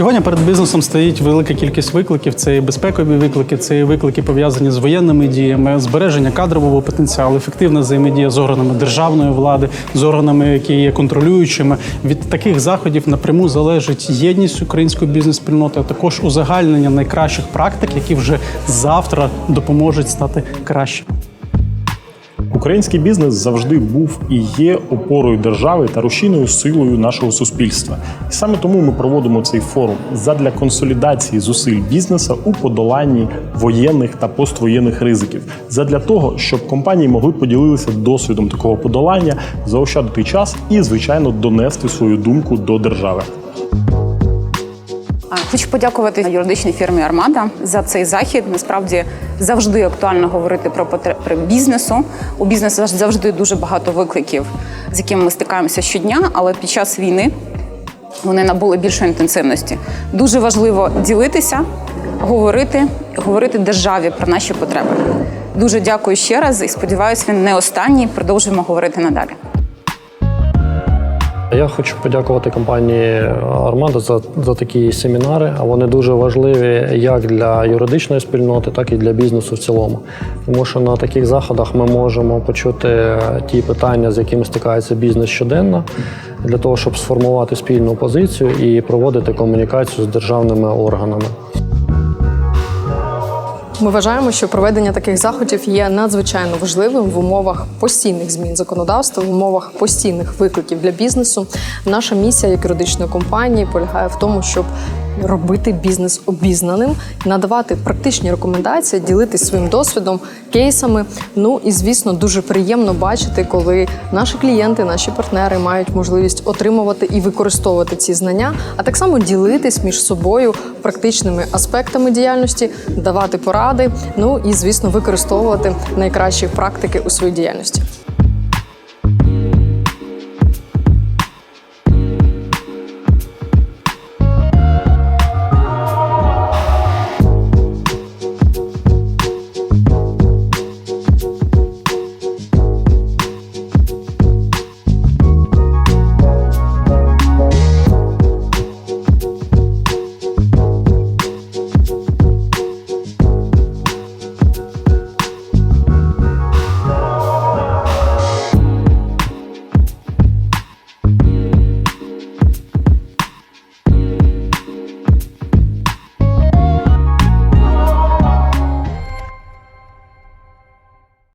Сьогодні перед бізнесом стоїть велика кількість викликів. Це і безпекові виклики, це і виклики пов'язані з воєнними діями, збереження кадрового потенціалу, ефективна взаємодія з органами державної влади, з органами, які є контролюючими. Від таких заходів напряму залежить єдність української бізнес-спільноти, а також узагальнення найкращих практик, які вже завтра допоможуть стати кращим. Український бізнес завжди був і є опорою держави та рушійною силою нашого суспільства. І саме тому ми проводимо цей форум задля консолідації зусиль бізнесу у подоланні воєнних та поствоєнних ризиків, задля того, щоб компанії могли поділитися досвідом такого подолання, заощадити час і, звичайно, донести свою думку до держави. Хочу подякувати юридичній фірмі Армада за цей захід. Насправді завжди актуально говорити про потреби бізнесу. У бізнесу завжди дуже багато викликів, з якими ми стикаємося щодня, але під час війни вони набули більшої інтенсивності. Дуже важливо ділитися, говорити, говорити державі про наші потреби. Дуже дякую ще раз і сподіваюся, він не останній. Продовжуємо говорити надалі. Я хочу подякувати компанії Армада за, за такі семінари. А Вони дуже важливі як для юридичної спільноти, так і для бізнесу в цілому. Тому що на таких заходах ми можемо почути ті питання, з якими стикається бізнес щоденно, для того, щоб сформувати спільну позицію і проводити комунікацію з державними органами. Ми вважаємо, що проведення таких заходів є надзвичайно важливим в умовах постійних змін законодавства, в умовах постійних викликів для бізнесу. Наша місія як юридичної компанії полягає в тому, щоб робити бізнес обізнаним, надавати практичні рекомендації, ділитися своїм досвідом, кейсами. Ну і звісно, дуже приємно бачити, коли наші клієнти, наші партнери мають можливість отримувати і використовувати ці знання, а так само ділитись між собою практичними аспектами діяльності, давати поради. Ну і звісно, використовувати найкращі практики у своїй діяльності.